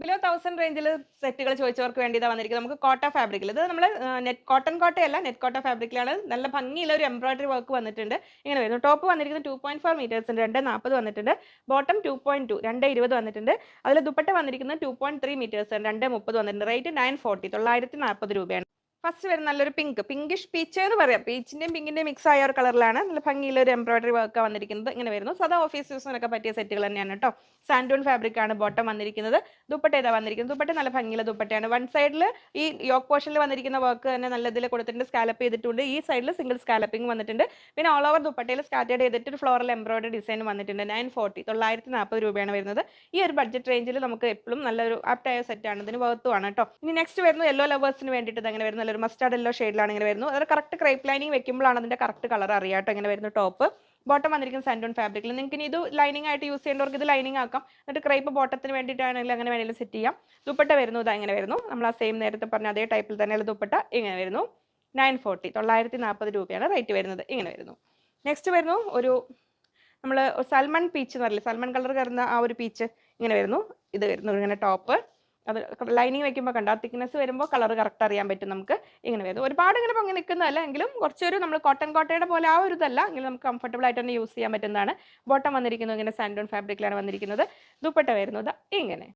Below thousand റേഞ്ചിൽ സെറ്റുകൾ ചോദിച്ചവർക്ക് വേണ്ടി ഇതാ വന്നിരിക്കുന്നത് നമുക്ക് കോട്ട ഫാബ്രിക്കിൽ ഇത് നമ്മൾ നെറ്റ് കോട്ടൺ കോട്ടയല്ല നെറ്റ് കോട്ട ഫാബ്രിക്കിലാണ് നല്ല ഭംഗിയുള്ള ഒരു എംബ്രോയിഡറി വർക്ക് വന്നിട്ടുണ്ട്. ഇങ്ങനെ വരുന്നു. ടോപ്പ് വന്നിരിക്കുന്നത് ടു പോയിന്റ് ഫോർ മീറ്റേഴ്സ് ഉണ്ട് രണ്ട് നാൽപ്പത് വന്നിട്ടുണ്ട്. ബോട്ടം ടു പോയിന്റ് ടു രണ്ട് ഇരുപത് വന്നിട്ടുണ്ട്. അതിൽ ദുപ്പട്ട വന്നിരിക്കുന്നത് ടു പോയിന്റ് ത്രീ മീറ്റേഴ്സ് രണ്ട് മുപ്പത് വന്നിട്ടുണ്ട്. റേറ്റ് നയൻ ഫോർട്ടി തൊള്ളായിരത്തി നാൽപ്പത് രൂപയാണ്. ഫസ്റ്റ് വരുന്ന നല്ലൊരു പിങ്ക് പിങ്കിഷ് പീച്ച് എന്ന് പറയാം. പീച്ചിന്റെയും പിങ്കിന്റെയും മിക്സ് ആയ ഒരു കളറിലാണ് നല്ല ഭംഗിയുള്ള ഒരു എംബ്രോയിഡറി വർക്ക് വന്നിരിക്കുന്നത്. ഇങ്ങനെ വരുന്നു. സദാ ഓഫീസ് യൂസിനൊക്കെ പറ്റിയ സെറ്റുകൾ തന്നെയാണ് കേട്ടോ സാൻഡൂൺ ഫാബ്രിക് ആണ് ബോട്ടം വന്നിരിക്കുന്നത്. ദുപ്പട്ട ഇതാ വന്നിരിക്കുന്നത്? ദുപ്പട്ട നല്ല ഭംഗിയുള്ള ദുപ്പട്ടയാണ്. വൺ സൈഡിൽ ഈ യോക്ക് പോർഷനിൽ വന്നിരിക്കുന്ന വർക്ക് തന്നെ നല്ല ഇതിൽ കൊടുത്തിട്ടുണ്ട്. സ്കാലപ്പ് ചെയ്തിട്ടുണ്ട്. ഈ സൈഡിൽ സിംഗിൾ സ്കാലപ്പിംഗ് വന്നിട്ടുണ്ട്. പിന്നെ ഓൾ ഓവർ ദുപ്പട്ടയിൽ സ്കാറ്റേഡ് ചെയ്തിട്ട് ഒരു ഫ്ലോറൽ എംബ്രോയിഡറി ഡിസൈൻ വന്നിട്ടുണ്ട്. നയൻ ഫോർട്ടി തൊള്ളായിരത്തി നാൽപ്പത് രൂപയാണ് വരുന്നത്. ഈ ഒരു ബഡ്ജറ്റ് റേഞ്ചിൽ നമുക്ക് എപ്പോഴും നല്ലൊരു ആപ്റ്റായ ആണ്. ഇതിന് വർത്തുമാണ് കേട്ടോ ഇനി നെക്സ്റ്റ് വരുന്നത് യെല്ലോ ലവേഴ്സിന് വേണ്ടിയിട്ട് അങ്ങനെ വരുന്ന. നല്ലൊരു മസ്റ്റാർഡ് എല്ലോ ഷെയ്ഡിലാണ് ഇങ്ങനെ വരുന്നത്. അതായത് കറക്റ്റ് ക്രൈപ്പ് ലൈനിങ് വെക്കുമ്പോഴാണ് അതിന്റെ കറക്റ്റ് കളർ അറിയാട്ടോ ഇങ്ങനെ വരുന്ന ടോപ്പ് ബോട്ടം വന്നിരിക്കുന്ന സാൻഡോൺ ഫാബ്രിക്കിൽ നിങ്ങൾക്ക് ഇനി ഇത് ലൈനിങ് ആയിട്ട് യൂസ് ചെയ്യേണ്ടവർക്ക് ഇത് ലൈനിങ് ആക്കാം. എന്നിട്ട് ക്രൈപ്പ് ബോട്ടത്തിന് വേണ്ടിയിട്ടാണെങ്കിൽ അങ്ങനെ വേണമെങ്കിലും സെറ്റ് ചെയ്യാം. ദുപ്പട്ട വരുന്നു ഇതാ ഇങ്ങനെ വരുന്നു. നമ്മൾ ആ സെയിം നേരത്തെ പറഞ്ഞ അതേ ടൈപ്പിൽ തന്നെയുള്ള ദുപ്പട്ട ഇങ്ങനെ വരുന്നു. നയൻ ഫോർട്ടി തൊള്ളായിരത്തി നാൽപ്പത് രൂപയാണ് റേറ്റ് വരുന്നത്. ഇങ്ങനെ വരുന്നു. നെക്സ്റ്റ് വരുന്നു ഒരു നമ്മൾ സൽമൺ പീച്ച് എന്ന് പറയില്ലേ? സൽമൺ കളർ കയറുന്ന ആ ഒരു പീച്ച് ഇങ്ങനെ വരുന്നു. ഇത് വരുന്നു ഇങ്ങനെ ടോപ്പ് അത് ലൈനിങ് വെക്കുമ്പോൾ കണ്ടോ? തിക്നെസ് വരുമ്പോൾ കളർ കറക്റ്റ് അറിയാൻ പറ്റും നമുക്ക്. ഇങ്ങനെ വരും. ഒരുപാട് ഇങ്ങനെ പൊങ്ങി നിൽക്കുന്നതല്ല എങ്കിലും കുറച്ചൊരു നമ്മൾ കോട്ടൺ കോട്ടയുടെ പോലെ ആ ഒരു ഇതല്ല. എങ്കിലും നമുക്ക് കംഫർട്ടബിൾ ആയിട്ട് തന്നെ യൂസ് ചെയ്യാൻ പറ്റുന്നതാണ്. ബോട്ടം വന്നിരിക്കുന്നത് ഇങ്ങനെ സാൻഡോൺ ഫാബ്രിക്കിലാണ് വന്നിരിക്കുന്നത്. ദുപ്പട്ട വരുന്നത്. ഇങ്ങനെ.